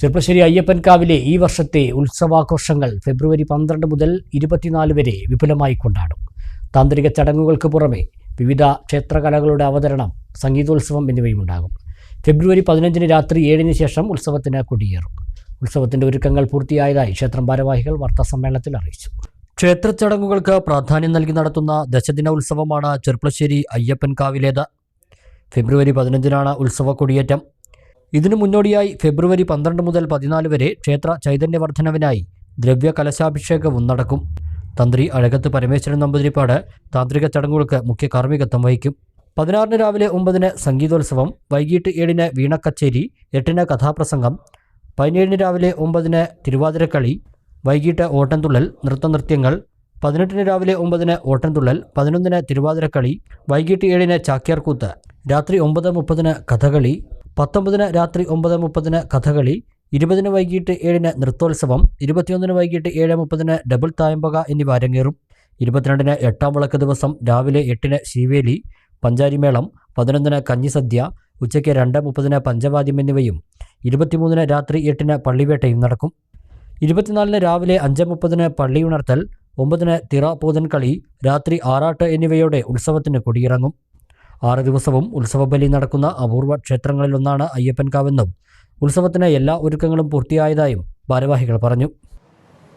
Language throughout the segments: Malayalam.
ചെർപ്പശ്ശേരി അയ്യപ്പൻകാവിലെ ഈ വർഷത്തെ ഉത്സവാഘോഷങ്ങൾ ഫെബ്രുവരി പന്ത്രണ്ട് മുതൽ ഇരുപത്തിനാല് വരെ വിപുലമായി കൊണ്ടാടും. താന്ത്രിക ചടങ്ങുകൾക്ക് പുറമെ വിവിധ ക്ഷേത്രകലകളുടെ അവതരണം സംഗീതോത്സവം എന്നിവയും ഉണ്ടാകും. ഫെബ്രുവരി പതിനഞ്ചിന് രാത്രി ഏഴിന് ശേഷം ഉത്സവത്തിന് കൊടിയേറും. ഉത്സവത്തിന്റെ ഒരുക്കങ്ങൾ പൂർത്തിയായതായി ക്ഷേത്രം ഭാരവാഹികൾ വാർത്താസമ്മേളനത്തിൽ അറിയിച്ചു. ക്ഷേത്ര ചടങ്ങുകൾക്ക് പ്രാധാന്യം നൽകി നടത്തുന്ന ദശദിന ഉത്സവമാണ് ചെറുപ്പശ്ശേരി അയ്യപ്പൻകാവിലേത് ഫെബ്രുവരി പതിനഞ്ചിനാണ് ഉത്സവ കൊടിയേറ്റം. ഇതിനു മുന്നോടിയായി ഫെബ്രുവരി പന്ത്രണ്ട് മുതൽ പതിനാല് വരെ ക്ഷേത്ര ചൈതന്യവർദ്ധനവിനായി ദ്രവ്യ കലശാഭിഷേകവും നടക്കും. തന്ത്രി അഴകത്ത് പരമേശ്വരൻ നമ്പൂതിരിപ്പാട് താന്ത്രിക ചടങ്ങുകൾക്ക് മുഖ്യ കാർമ്മികത്വം വഹിക്കും. പതിനാറിന് രാവിലെ ഒമ്പതിന് സംഗീതോത്സവം വൈകിട്ട് ഏഴിന് വീണക്കച്ചേരി എട്ടിന് കഥാപ്രസംഗം പതിനേഴിന് രാവിലെ ഒമ്പതിന് തിരുവാതിരക്കളി വൈകിട്ട് ഓട്ടംതുള്ളൽ നൃത്തനൃത്യങ്ങൾ പതിനെട്ടിന് രാവിലെ ഒമ്പതിന് ഓട്ടംതുള്ളൽ പതിനൊന്നിന് തിരുവാതിരക്കളി വൈകിട്ട് ഏഴിന് ചാക്യാർകൂത്ത് രാത്രി ഒമ്പത് മുപ്പതിന് കഥകളി പത്തൊമ്പതിന് രാത്രി ഒമ്പത് മുപ്പതിന് കഥകളി ഇരുപതിന് വൈകിട്ട് ഏഴിന് നൃത്തോത്സവം ഇരുപത്തിയൊന്നിന് വൈകിട്ട് ഏഴ് മുപ്പതിന് ഡബിൾ തായമ്പക എന്നിവ അരങ്ങേറും. ഇരുപത്തിരണ്ടിന് എട്ടാം വിളക്ക് ദിവസം രാവിലെ എട്ടിന് ശിവേലി പഞ്ചാരിമേളം പതിനൊന്നിന് കഞ്ഞിസദ്യ ഉച്ചയ്ക്ക് രണ്ട് മുപ്പതിന് പഞ്ചവാദ്യം എന്നിവയും ഇരുപത്തിമൂന്നിന് രാത്രി എട്ടിന് പള്ളിവേട്ടയും നടക്കും. ഇരുപത്തിനാലിന് രാവിലെ അഞ്ച് മുപ്പതിന് പള്ളിയുണർത്തൽ ഒമ്പതിന് തിറ പൂതൻകളി രാത്രി ആറാട്ട് എന്നിവയോടെ ഉത്സവത്തിന് കൊടിയിറങ്ങും. ആറ് ദിവസവും ഉത്സവബലി നടക്കുന്ന അപൂർവ ക്ഷേത്രങ്ങളിലൊന്നാണ് അയ്യപ്പൻകാവെന്നും ഉത്സവത്തിന് എല്ലാ ഒരുക്കങ്ങളും പൂർത്തിയായതായും ഭാരവാഹികൾ പറഞ്ഞു.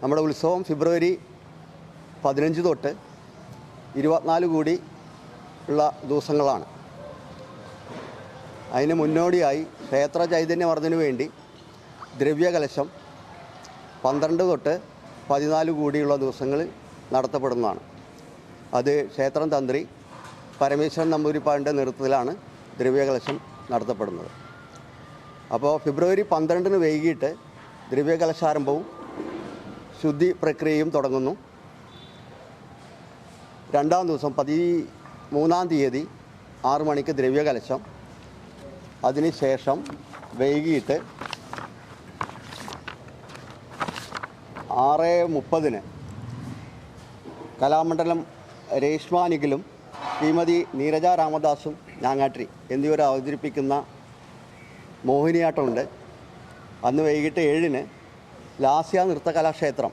നമ്മുടെ ഉത്സവം ഫെബ്രുവരി പതിനഞ്ച് തൊട്ട് ഇരുപത്തിനാല് കൂടി ഉള്ള ദിവസങ്ങളാണ്. അതിന് മുന്നോടിയായി ക്ഷേത്ര ചൈതന്യവർദ്ധനു വേണ്ടി ദ്രവ്യകലശം പന്ത്രണ്ട് തൊട്ട് പതിനാല് കൂടിയുള്ള ദിവസങ്ങളിൽ നടത്തപ്പെടുന്നതാണ്. അത് ക്ഷേത്രം തന്ത്രി പരമേശ്വരൻ നമ്പൂരിപ്പാടിന്റെ നേതൃത്വത്തിലാണ് ദ്രവ്യകലശം നടത്തപ്പെടുന്നത്. അപ്പോൾ ഫെബ്രുവരി പന്ത്രണ്ടിന് വൈകിട്ട് ദ്രവ്യകലശാരംഭവും ശുദ്ധി പ്രക്രിയയും തുടങ്ങുന്നു. രണ്ടാം ദിവസം പതി മൂന്നാം തീയതി ആറ് മണിക്ക് ദ്രവ്യകലശം. അതിനുശേഷം വൈകിട്ട് ആറ് മുപ്പതിന് കലാമണ്ഡലം രേഷ്മാനിഖിലും ശ്രീമതി നീരജ രാമദാസും ഞാങ്ങാട്രി എന്നിവർ അവതരിപ്പിക്കുന്ന മോഹിനിയാട്ടമുണ്ട്. അന്ന് വൈകിട്ട് ഏഴിന് ലാസ്യ നൃത്തകലാക്ഷേത്രം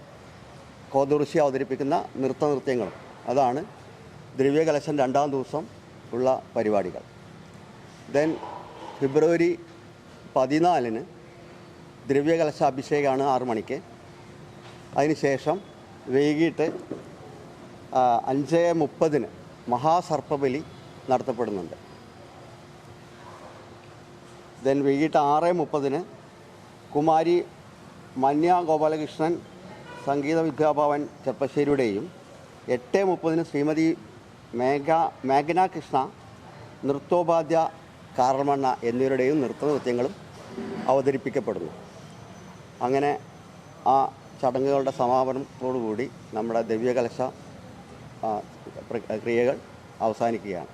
കോതുർശി അവതരിപ്പിക്കുന്ന നൃത്തനൃത്യങ്ങളും. അതാണ് ദ്രവ്യകലശം രണ്ടാം ദിവസം ഉള്ള പരിപാടികൾ. ദെൻ ഫെബ്രുവരി പതിനാലിന് ദ്രവ്യകലശാഭിഷേകമാണ് ആറു മണിക്ക്. അതിനുശേഷം വൈകിട്ട് അഞ്ച് മുപ്പതിന് മഹാസർപ്പബലി നടത്തപ്പെടുന്നുണ്ട്. ദെൻ വൈകിട്ട് ആറ് മുപ്പതിന് കുമാരി മന്യ ഗോപാലകൃഷ്ണൻ സംഗീത വിദ്യാഭവൻ ചെപ്പശ്ശേരിയുടെയും എട്ട് മുപ്പതിന് ശ്രീമതി മേഘ മേഘന കൃഷ്ണ നൃത്തോപാധ്യ കാർമണ്ണ എന്നിവരുടെയും നൃത്തനൃത്യങ്ങളും അവതരിപ്പിക്കപ്പെടുന്നു. അങ്ങനെ ആ ചടങ്ങുകളുടെ സമാപനത്തോടുകൂടി നമ്മുടെ ദിവ്യകലശ ക്രിയകൾ അവസാനിക്കുകയാണ്.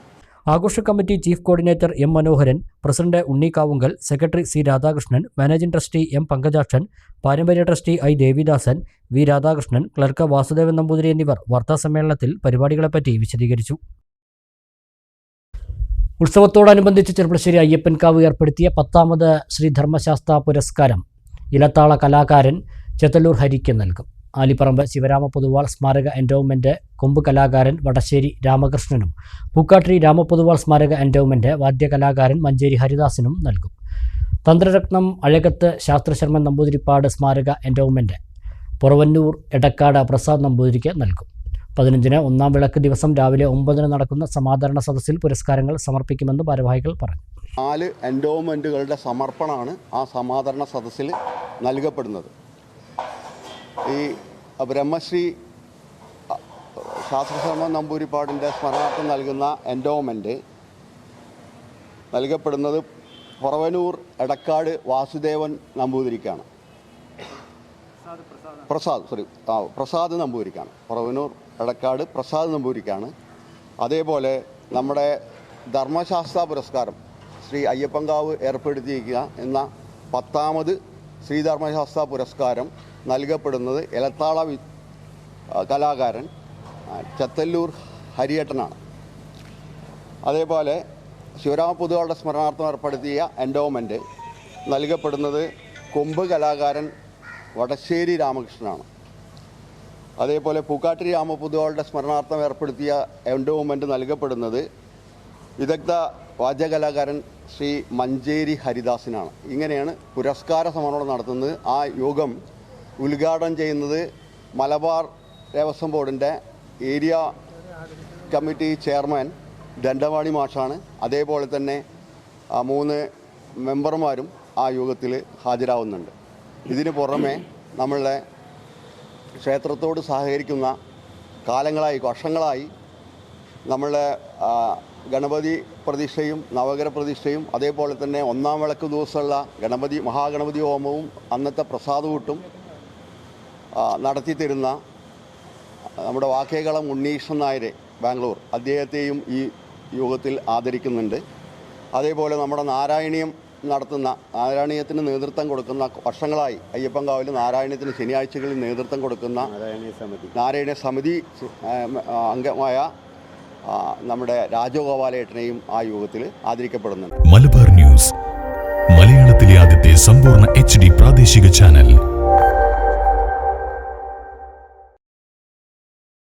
ആഘോഷ committee chief coordinator M Manoharan president Unni Kavungal secretary C Radhakrishnan managing trustee M Pankajakshan പാരമ്പര്യ trustee I Devidasan V Radhakrishnan clerk Vasudevan Namboothiri എന്നിവർ വാർത്താസമ്മേളനത്തിൽ പരിപാടികളെപ്പറ്റി വിശദീകരിച്ചു. ഉത്സവത്തോടനുബന്ധിച്ച് ചെറുപ്പശ്ശേരി അയ്യപ്പൻകാവ് ഏർപ്പെടുത്തിയ പത്താമത് ശ്രീ ധർമ്മശാസ്ത്ര പുരസ്കാരം ഇലത്താള കലാകാരൻ ചെത്തല്ലൂർ ഹരിക്ക് നൽകും. ആലിപ്പറമ്പ് ശിവരാമ പൊതുവാൾ സ്മാരക എൻഡോവ്മെന്റ് കൊമ്പ് കലാകാരൻ വടശ്ശേരി രാമകൃഷ്ണനും. പൂക്കാട്ടിരി രാമപൊതുവാൾ സ്മാരക എൻഡോവ്മെന്റ് വാദ്യകലാകാരൻ മഞ്ചേരി ഹരിദാസിനും നൽകും. തന്ത്രരത്നം അഴകത്ത് ശാസ്ത്രശർമ്മൻ നമ്പൂതിരിപ്പാട് സ്മാരക എൻഡോവ്മെന്റ് പുറവന്നൂർ എടക്കാട് പ്രസാദ് നമ്പൂതിരിക്ക് നൽകും. പതിനഞ്ചിന് ഒന്നാം വിളക്ക് ദിവസം രാവിലെ ഒമ്പതിന് നടക്കുന്ന സമാദരണ സദസ്സിൽ പുരസ്കാരങ്ങൾ സമർപ്പിക്കുമെന്ന് ഭാരവാഹികൾ പറഞ്ഞു. നാല് എൻഡോമെന്റുകളുടെ സമർപ്പണമാണ് ആ സമാദരണ സദസ്സിൽ നൽകപ്പെടുന്നത്. ഈ ബ്രഹ്മശ്രീ ശാസ്ത്രശർമ്മ നമ്പൂരിപ്പാടിന്റെ സ്മരണാർത്ഥം നൽകുന്ന എൻഡോമെന്റ് നൽകപ്പെടുന്നത് പുറവനൂർ എടക്കാട് വാസുദേവൻ നമ്പൂതിരിക്കാണ്. പ്രസാദ് സോറി ആ പ്രസാദ് നമ്പൂരിക്കാണ് പുറവനൂർ എടക്കാട് പ്രസാദ് നമ്പൂരിക്കാണ് അതേപോലെ നമ്മുടെ ധർമ്മശാസ്ത്ര പുരസ്കാരം ശ്രീ അയ്യപ്പങ്കാവ് ഏർപ്പെടുത്തിയിരിക്കുക എന്ന പത്താമത് ശ്രീധർമ്മശാസ്ത്ര പുരസ്കാരം നൽകപ്പെടുന്നത് ഇലത്താള കലാകാരൻ ചത്തല്ലൂർ ഹരിയേട്ടനാണ്. അതേപോലെ ശിവരാമ പൊതുവാളുടെ സ്മരണാർത്ഥം ഏർപ്പെടുത്തിയ എൻഡോമെന്റ് നൽകപ്പെടുന്നത് കൊമ്പ് കലാകാരൻ വടശ്ശേരി രാമകൃഷ്ണനാണ്. അതേപോലെ പൂക്കാട്ടിരി രാമപുതുവാളുടെ സ്മരണാർത്ഥം ഏർപ്പെടുത്തിയ എൻഡോമെന്റ് നൽകപ്പെടുന്നത് വിദഗ്ധ വാദ്യകലാകാരൻ ശ്രീ മഞ്ചേരി ഹരിദാസിനാണ്. ഇങ്ങനെയാണ് പുരസ്കാര സമർപ്പണം നടത്തുന്നത് ആ യോഗം ഉദ്ഘാടനം ചെയ്യുന്നത് മലബാർ ദേവസ്വം ബോർഡിന്റെ ഏരിയ കമ്മിറ്റി ചെയർമാൻ ദണ്ഡവാണി മാഷാണ്. അതേപോലെ തന്നെ മൂന്ന് മെമ്പർമാരും ആ യോഗത്തിൽ ഹാജരാവുന്നുണ്ട്. ഇതിന് പുറമെ നമ്മളുടെ ക്ഷേത്രത്തോട് സഹകരിക്കുന്ന കാലങ്ങളായി വർഷങ്ങളായി നമ്മളുടെ ഗണപതി പ്രതിഷ്ഠയും നവഗ്രഹ പ്രതിഷ്ഠയും അതേപോലെ തന്നെ ഒന്നാം വിളക്ക് ദിവസമുള്ള ഗണപതി മഹാഗണപതി ഹോമവും അന്നത്തെ പ്രസാദകൂട്ടും നടത്തി തരുന്ന നമ്മുടെ വാക്കേകളം ഉണ്ണീഷൻ നായരെ ബാംഗ്ലൂർ. അദ്ദേഹത്തെയും ഈ യോഗത്തിൽ ആദരിക്കുന്നുണ്ട്. അതേപോലെ നമ്മുടെ നാരായണീയം നടത്തുന്ന നാരായണീയത്തിന് നേതൃത്വം കൊടുക്കുന്ന വർഷങ്ങളായി അയ്യപ്പൻകാവിൽ നാരായണീയത്തിന് ശനിയാഴ്ചകളിൽ നേതൃത്വം കൊടുക്കുന്ന നാരായണീയ സമിതി. നാരായണ സമിതി അംഗമായ നമ്മുടെ രാജഗോപാലേട്ടനെയും ആ യോഗത്തിൽ ആദരിക്കപ്പെടുന്നുണ്ട്. മലബാർ ന്യൂസ് മലയാളത്തിലെ ആദ്യത്തെ സമ്പൂർണ എച്ച് ഡി പ്രാദേശിക ചാനൽ.